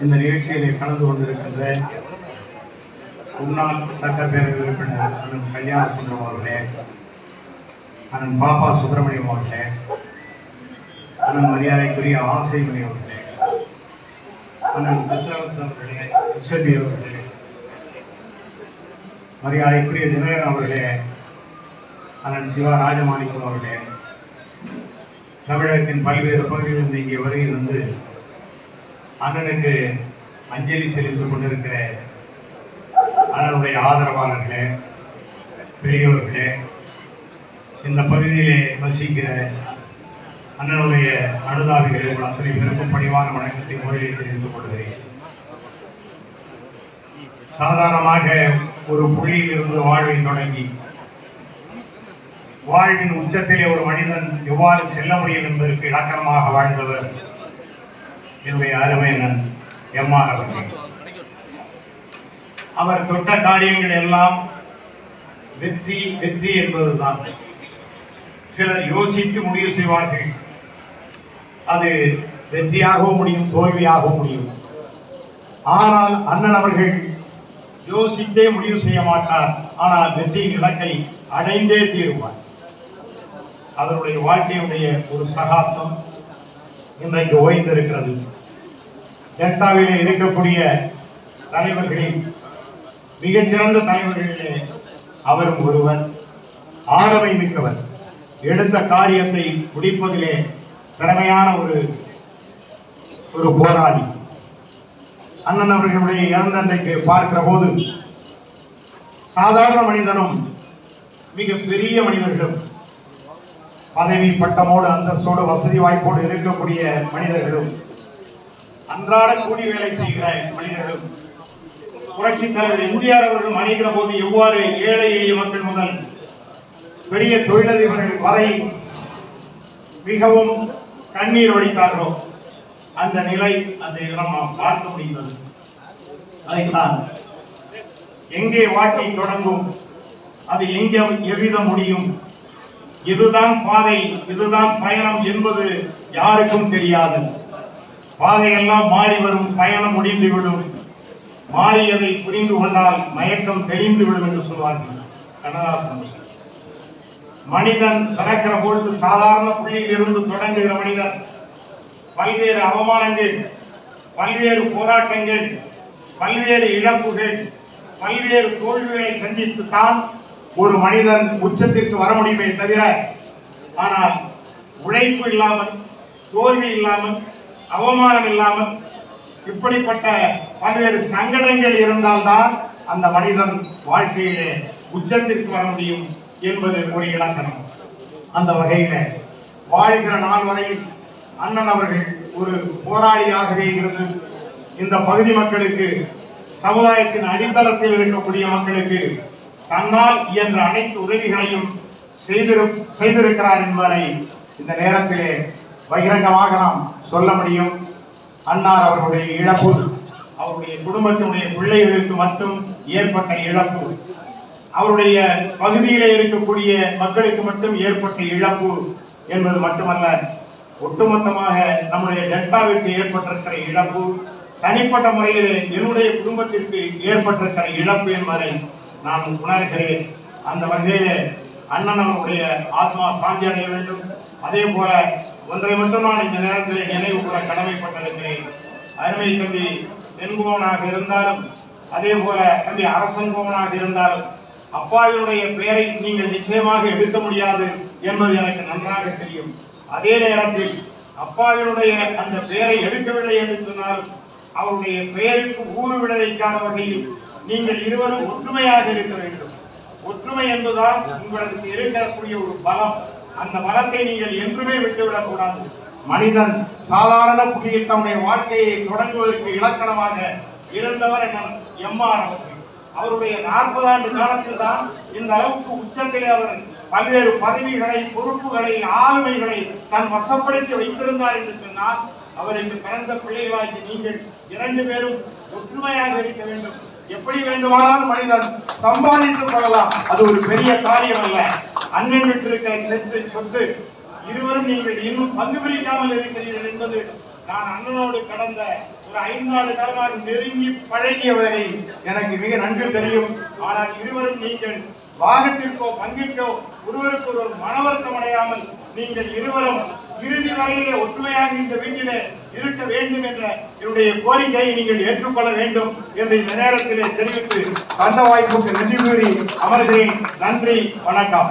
இந்த நிகழ்ச்சியிலே கலந்து கொண்டிருக்கின்ற முன்னாள் சட்டப்பேரவை உறுப்பினர் அண்ணன் கல்யாண சுந்தரம் அவர்களே அண்ணன் பாப்பா சுப்பிரமணியம் அவர்களே அண்ணன் மரியாதைக்குரிய ஆசைமணி அவர்களே அண்ணன் சத்யவசன் அவர்களே சுஷதி அவர்களே மரியாதைக்குரிய தினகரன் அவர்களே அண்ணன் சிவா ராஜமாணிக்கம் அவர்களே தமிழகத்தின் பல்வேறு பகுதிகளில் இங்கே வருகை வந்து அண்ணனுக்கு அஞ்சலி செலுத்திக் கொண்டிருக்கிற அண்ணனுடைய ஆதரவாளர்களே பெரியவர்களே இந்த பகுதியிலே வசிக்கிற அண்ணனுடைய அனுதாபிகளை உங்கள் அத்தனை பேருக்கும் பணிவான வணக்கத்தை முதலில் தெரிந்து கொள்கிறேன். சாதாரணமாக ஒரு புள்ளியில் இருந்து வாழ்வை தொடங்கி வாழ்வின் உச்சத்திலே ஒரு மனிதன் எவ்வாறு செல்ல முடியும் என்பதற்கு இலக்கணமாக வாழ்ந்தவர் என்னுடைய அருமையனன் எம்ஆர் அவர்கள். அவர் தொட்ட காரியங்கள் எல்லாம் வெற்றி வெற்றி என்பதுதான். சிலர் யோசித்து முடிவு செய்வார்கள். அது வெற்றியாகவும் முடியும் தோல்வியாகவும் முடியும். ஆனால் அண்ணன் அவர்கள் யோசித்தே முடிவு செய்ய மாட்டார். ஆனால் வெற்றியின் இலக்கை அடைந்தே தீருவார். அதனுடைய வாழ்க்கையுடைய ஒரு சகாப்தம் இன்றைக்கு ஓய்ந்திருக்கிறது. டெல்டாவிலே இருக்கக்கூடிய தலைவர்களின் மிகச்சிறந்த தலைவர்களிலே அவரும் ஒருவர் ஆளுமை மிக்கவர். எடுத்த காரியத்தை முடிப்பதிலே திறமையான ஒரு ஒரு போராளி. அண்ணன் அவர்களுடைய இறந்தன்றைக்கு பார்க்கிற போது சாதாரண மனிதனும் மிக பெரிய மனிதர்களும் பதவி பட்டமோடு அந்தஸ்தோடு வசதி வாய்ப்போடு இருக்கக்கூடிய மனிதர்களும் அன்றாட கூலி வேலை செய்கிற மனிதர்களும் புரட்சி தலைவர் எம்ஜிஆர் அவர்கள் மறைகிற போது எவ்வாறு ஏழை எளிய மக்கள் முதல் பெரிய தொழிலதிபர்கள் வரை மிகவும் கண்ணீர் வடித்தார்களோ அந்த நிலை அந்த இடம் நாம் பார்க்க முடிகிறது. அதைத்தான் எங்கே வாழ்க்கை தொடங்கும் அது எங்கே எவ்வித முடியும் இதுதான் பாதை இதுதான் பயணம் என்பது யாருக்கும் தெரியாது. பாதையெல்லாம் மாறி வரும் பயணம் முடிந்துவிடும். மாறியதை புரிந்து கொண்டால் மயக்கம் தெளிந்துவிடும் என்று சொல்வார்கள். கண்ணதாசன் மனிதன் பிறக்கிற பொழுது சாதாரண புள்ளியில் இருந்து தொடங்குகிற மனிதன் பல்வேறு அவமானங்கள் பல்வேறு போராட்டங்கள் பல்வேறு இழப்புகள் பல்வேறு தோல்விகளை சந்தித்து தான் ஒரு மனிதன் உச்சத்திற்கு வர முடியுமே தவிர ஆனால் உழைப்பு இல்லாமல் தோல்வி இல்லாமல் அவமானம் இல்லாமல் இப்படிப்பட்ட பல்வேறு சங்கடங்கள் இருந்தால்தான் அந்த மனிதன் வாழ்க்கையிலே உச்சத்திற்கு வர முடியும் என்பது ஒரு இலக்கணம். அந்த வகையில வாழ்கிற நாள் வரையில் அண்ணன் அவர்கள் ஒரு போராளியாகவே இருந்து இந்த பகுதி மக்களுக்கு சமுதாயத்தின் அடித்தளத்தில் இருக்கக்கூடிய மக்களுக்கு தன்னால் இயன்ற அனைத்து உதவிகளையும் செய்திரு செய்திருக்கிறார் என்பதை இந்த நேரத்திலே பகிரங்கமாக நாம் சொல்ல முடியும். அன்னார் அவர்களுடைய இழப்பு அவருடைய குடும்பத்தினுடைய பிள்ளைகளுக்கு மட்டும் ஏற்பட்ட இழப்பு அவருடைய பகுதியிலே இருக்கக்கூடிய மக்களுக்கு மட்டும் ஏற்பட்ட இழப்பு என்பது மட்டுமல்ல ஒட்டுமொத்தமாக நம்முடைய டெல்டாவிற்கு ஏற்பட்டிருக்கிற இழப்பு தனிப்பட்ட முறையில் என்னுடைய குடும்பத்திற்கு ஏற்பட்டிருக்கிற இழப்பு என்பதை நான் உணர்கிறேன். அந்த வகையில் அண்ணன் அவருடைய ஆத்மா சாந்தி அடைய வேண்டும். அதே போல ஒன்றை மட்டுமான இந்த நேரத்தில் நினைவு கூட கடமைப்பட்டிருக்கிறேன். அருமை தம்பி தென்குமவனாக இருந்தாலும் அதே போல தம்பி அரசங்குமவனாக இருந்தாலும் அப்பாவினுடைய பெயரை நீங்கள் நிச்சயமாக எடுக்க முடியாது என்பது எனக்கு நன்றாக தெரியும். அதே நேரத்தில் அப்பாவினுடைய அந்த பெயரை எடுக்கவில்லை என்று சொன்னால் அவருடைய பெயருக்கு ஊறு விளைவிக்காத வகையில் நீங்கள் இருவரும் ஒற்றுமையாக இருக்க வேண்டும். ஒற்றுமை என்பதுதான் உங்களுக்கு இருக்கக்கூடிய ஒரு பலம். அந்த பலத்தை நீங்கள் என்றுமே விட்டுவிடக் கூடாது மனிதன் சாதாரண புள்ளியில் தன்னுடைய வாழ்க்கையை தொடங்குவதற்கு இலக்கணமாக இருந்தவர் என்ன எம்ஆர் அவர்கள். அவருடைய நாற்பது ஆண்டு காலத்தில் தான் இந்த அளவுக்கு உச்சத்தில் அவர் பல்வேறு பதவிகளை பொறுப்புகளை ஆளுமைகளை தன் வசப்படுத்தி வைத்திருந்தார் என்று சொன்னால் அவருக்கு பிறந்த பிள்ளைகளாகி நீங்கள் இரண்டு பேரும் ஒற்றுமையாக இருக்க வேண்டும். எப்படி வேண்டுமானால் மனிதன் சம்பாதித்துக் கொள்ளலாம். அது ஒரு பெரிய காரியம் அல்ல. அண்ணன் விட்டிருக்கிற சென்று சொத்து இருவரும் நீங்கள் இன்னும் பங்கு பிரிக்காமல் இருக்கிறீர்கள் என்பது நான் அண்ணனோடு கடந்த ஒரு ஐந்தாண்டு காலமாக நெருங்கி பழகியவரை எனக்கு மிக நன்கு தெரியும். ஆனால் இருவரும் நீங்கள் வாகத்திற்கோ பங்கிற்கோ ஒருவருக்கு ஒரு மனவருத்தம் அடையாமல் நீங்கள் இருவரும் இறுதி வரையிலே ஒற்றுமையாக இந்த வீட்டிலே இருக்க வேண்டும் என்ற என்னுடைய கோரிக்கையை நீங்கள் ஏற்றுக்கொள்ள வேண்டும் என்று இந்த நேரத்திலே தெரிவித்து தந்த வாய்ப்புக்கு நன்றி கூறி அமர்கிறேன். நன்றி வணக்கம்.